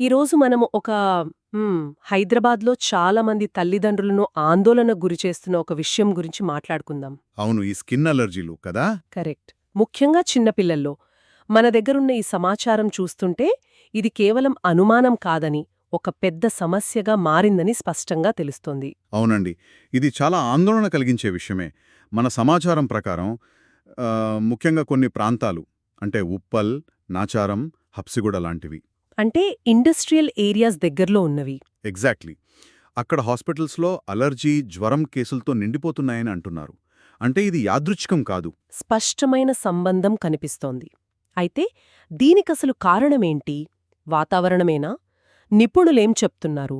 ఈరోజు మనము ఒక హైదరాబాద్లో చాలా మంది తల్లిదండ్రులను ఆందోళనకు గురిచేస్తున్న ఒక విషయం గురించి మాట్లాడుకుందాం. అవును ఈ స్కిన్ అలర్జీలు కదా? కరెక్ట్. ముఖ్యంగా చిన్నపిల్లల్లో. మన దగ్గరున్న ఈ సమాచారం చూస్తుంటే ఇది కేవలం అనుమానం కాదని ఒక పెద్ద సమస్యగా మారిందని స్పష్టంగా తెలుస్తోంది. అవునండి. ఇది చాలా ఆందోళన కలిగించే విషయమే. మన సమాచారం ప్రకారం ముఖ్యంగా కొన్ని ప్రాంతాలు అంటే ఉప్పల్ నాచారం హప్సిగూడ లాంటివి. అంటే ఇండస్ట్రియల్ ఏరియాస్ దగ్గరలో ఉన్నవి. ఎగ్జాక్ట్లీ. అక్కడ హాస్పిటల్స్లో అలర్జీ జ్వరం కేసులతో నిండిపోతున్నాయని అంటున్నారు. అంటే ఇది యాదృచ్ఛికం కాదు. స్పష్టమైన సంబంధం కనిపిస్తోంది. అయితే దీనికసలు కారణమేంటి? వాతావరణమేనా? నిపుణులేం చెప్తున్నారు.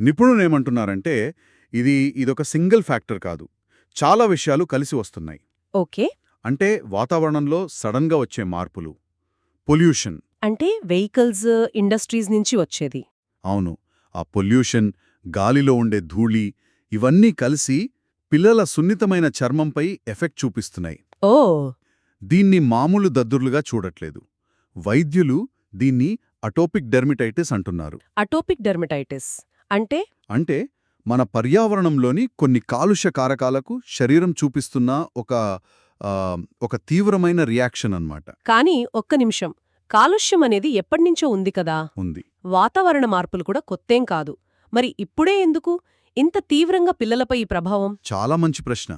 నిపుణులేమంటున్నారంటే ఇది ఇదొక సింగిల్ ఫ్యాక్టర్ కాదు. చాలా విషయాలు కలిసి వస్తున్నాయి. ఓకే. అంటే వాతావరణంలో సడన్గా వచ్చే మార్పులు. పొల్యూషన్. అంటే వెహికల్స్ ఇండస్ట్రీస్ నుంచి వచ్చేది. అవును. ఆ పొల్యూషన్ గాలిలో ఉండే ధూళి ఇవన్నీ కలిసి పిల్లల సున్నితమైన చర్మంపై ఎఫెక్ట్ చూపిస్తున్నాయి. ఓ! దీన్ని మామూలు దద్దుర్లుగా చూడట్లేదు. వైద్యులు దీన్ని అటోపిక్ డెర్మిటైటిస్ అంటున్నారు. అటోపిక్ డెర్మటైటిస్ అంటే? అంటే మన పర్యావరణంలోని కొన్ని కాలుష్య కారకాలకు శరీరం చూపిస్తున్న ఒక ఆ, ఒక తీవ్రమైన రియాక్షన్ అన్నమాట. కానీ ఒక్క నిమిషం. కాలుష్యం అనేది ఎప్పటినుంచో ఉంది కదా. ఉంది. వాతావరణ మార్పులు కూడా కొత్తేం కాదు. మరి ఇప్పుడే ఎందుకు? ఇంత తీవ్రంగా పిల్లలపై ఈ ప్రభావం? చాలా మంచి ప్రశ్న.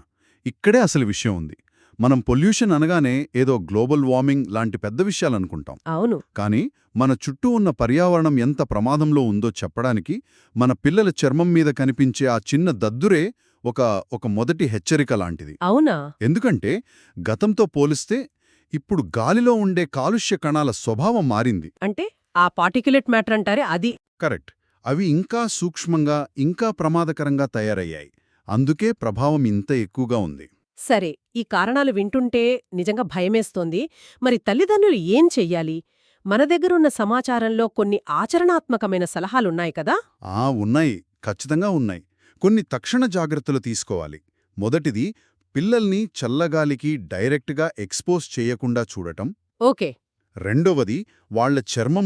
ఇక్కడే అసలు విషయం ఉంది. మనం పొల్యూషన్ అనగానే ఏదో గ్లోబల్ వార్మింగ్ లాంటి పెద్ద విషయాలనుకుంటాం అవును. కానీ మన చుట్టూ ఉన్న పర్యావరణం ఎంత ప్రమాదంలో ఉందో చెప్పడానికి మన పిల్లల చర్మం మీద కనిపించే ఆ చిన్న దద్దురే ఒక ఒక మొదటి హెచ్చరిక లాంటిది. అవునా? ఎందుకంటే గతంతో పోలిస్తే ఇప్పుడు గాలిలో ఉండే కాలుష్య కణాల స్వభావం మారింది. అంటే ఆ పార్టిక్యులేట్ మ్యాటర్ అంటారే అది? కరెక్ట్. అవి ఇంకా సూక్ష్మంగా ఇంకా ప్రమాదకరంగా తయారయ్యాయి. అందుకే ప్రభావం ఇంత ఎక్కువగా ఉంది. సరే ఈ కారణాలు వింటుంటే నిజంగా భయమేస్తోంది. మరి తల్లిదండ్రులు ఏం చెయ్యాలి? మన దగ్గరున్న సమాచారంలో కొన్ని ఆచరణాత్మకమైన సలహాలున్నాయి కదా? ఆ ఉన్నాయి. ఖచ్చితంగా ఉన్నాయి. కొన్ని తక్షణ జాగ్రత్తలు తీసుకోవాలి. మొదటిది పిల్లల్ని చల్లగాలికి డైరెక్ట్గా ఎక్స్పోజ్ చేయకుండా చూడటం. ఓకే. రెండవది వాళ్ళ చర్మం